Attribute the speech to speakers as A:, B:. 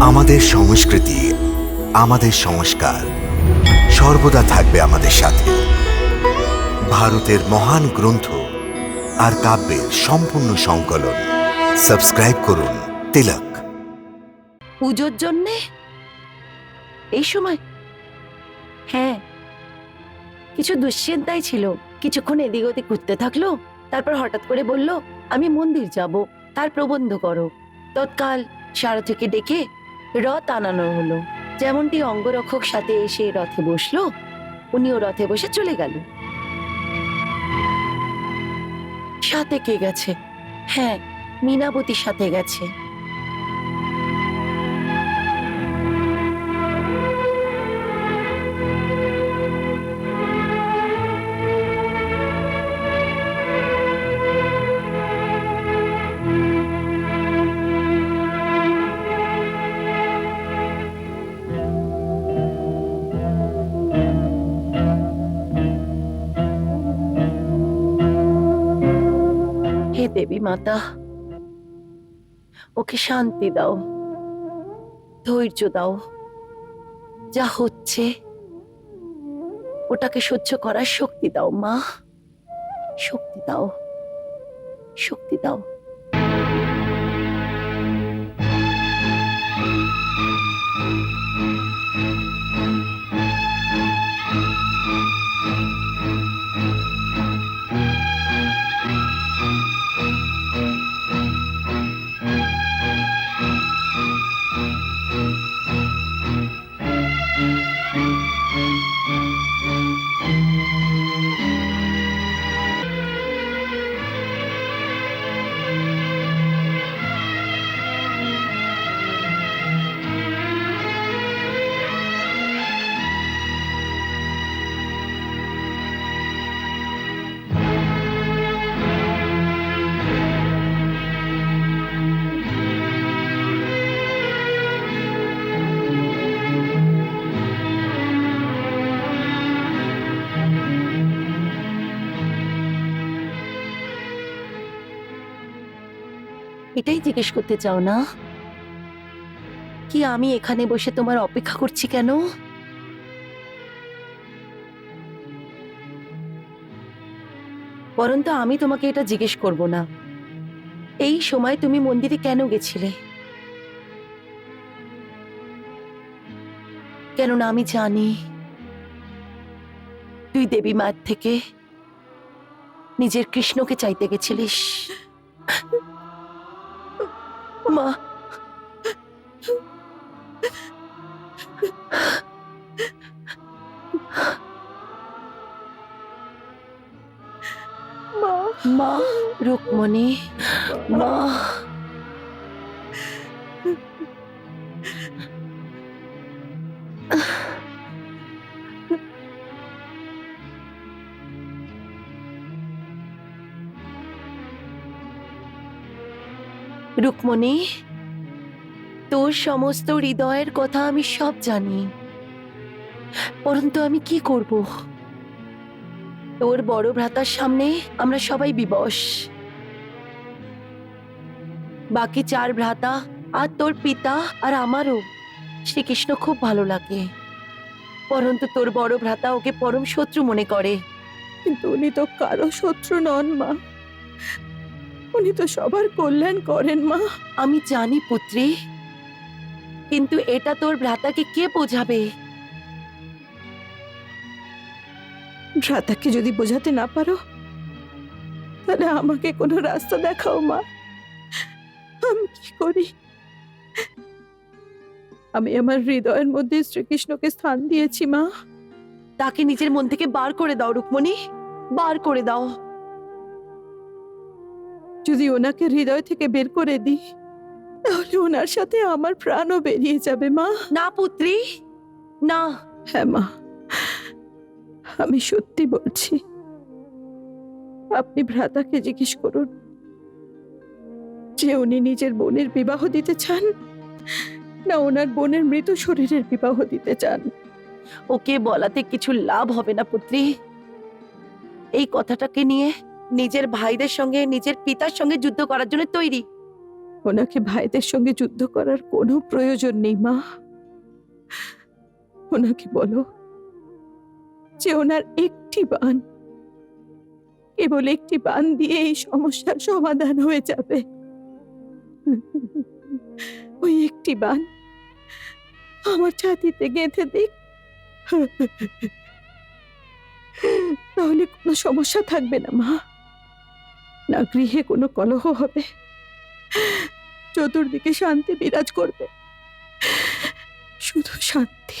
A: আমাদের সংস্কৃতি, আমাদের সংস্কার সর্বদা থাকবে আমাদের সাথে। ভারতের মহান গ্রন্থ আর কাব্যের সম্পূর্ণ সংকলন। সাবস্ক্রাইব করুন তিলক।
B: পুজোর জন্যে? এই সময়? হ্যাঁ। কিছু দুশ্চিন্তাই ছিল। কিছুক্ষণ এদিক ওদিক ঘুরতে থাকল, তারপর হঠাৎ করে বলল, আমি মন্দির যাব, তার প্রবন্ধ করো। তৎকাল সারথীকে ডেকে রথ আনানো হলো। যেমনটি অঙ্গরক্ষক সাথে এসে রথে বসল, উনিও রথে বসে চলে গেল। সাথে কে গেছে? হ্যাঁ মীনাবতীর সাথে গেছে। দেবী মাতা, ওকে শান্তি দাও, ধৈর্য দাও। যা হচ্ছে, ওটাকে সহ্য করার শক্তি দাও, মা। শক্তি দাও শক্তি দাও। এটাই জিজ্ঞেস করতে চাও না? কি আমি এখানে বসে তোমার অপেক্ষা করছি কেন? পরন্তু আমি তোমাকে এটা জিজ্ঞেস করব না। এই সময় তুমি মন্দিরে কেন গেছিলে? কেননা আমি জানি তুই দেবী মায়ের থেকে নিজের কৃষ্ণকে চাইতে গেছিলিস। মা।
C: মা।
B: রুকমণি মা। রুকমণি, তোর সমস্ত হৃদয়ের কথা আমি সব জানি। পরন্তু আমি কি করব? তোর বড় ভ্রাতার সামনে আমরা সবাই বিবশ। বাকি চার ভ্রাতা, আর তোর পিতা, আর আমারও, শ্রীকৃষ্ণ খুব ভালো লাগে। পরন্তু তোর বড় ভ্রাতা ওকে পরম শত্রু মনে করে।
C: কিন্তু উনি তো কারও শত্রু নন মা। উনি তো সবার কল্যাণ করেন মা।
B: আমি জানি পুত্রী কিন্তু এটা তোর ভ্রাতাকে কে বোঝাবে?
C: ভ্রাতাকে যদি বোঝাতে না পারো তাহলে আমাকে কোনো রাস্তা দেখাও মা। আমি কি করি? আমি আমার হৃদয়ের মধ্যে শ্রীকৃষ্ণকে স্থান দিয়েছি মা।
B: তাকে নিজের মন থেকে বার করে দাও রুকমণি। বার করে দাও।
C: যদি ওনাকে হৃদয় থেকে বের করে দিই তাহলে ওনার সাথে আমার প্রাণও বেরিয়ে যাবে মা।
B: না পুত্রী। না।
C: হ্যাঁ মা। আমি সত্যি বলছি আপনি ভ্রাতাকে জিজ্ঞেস করুন। যে উনি নিজের বোনের বিবাহ দিতে চান না ওনার বোনের মৃত শরীরের বিবাহ দিতে চান।
B: ওকে বলাতে কিছু লাভ হবে না পুত্রী। এই কথাটাকে নিয়ে নিজের ভাইদের সঙ্গে, নিজের পিতার সঙ্গে যুদ্ধ করার জন্য তৈরি।
C: ওনাকে ভাইদের সঙ্গে যুদ্ধ করার কোনো প্রয়োজন নেই, মা। ওনাকে বলো যে ওনার একটি বান, কেবল একটি বান দিয়ে এই সমস্যার সমাধান হয়ে যাবে। ওই একটি বান আমার ছাতিতে গেঁথে দিক। তাহলে কোনো সমস্যা থাকবে না, মা। না গৃহে কোনো কলহ হবে। চতুর্দিকে শান্তি বিরাজ করবে। শুধু শান্তি।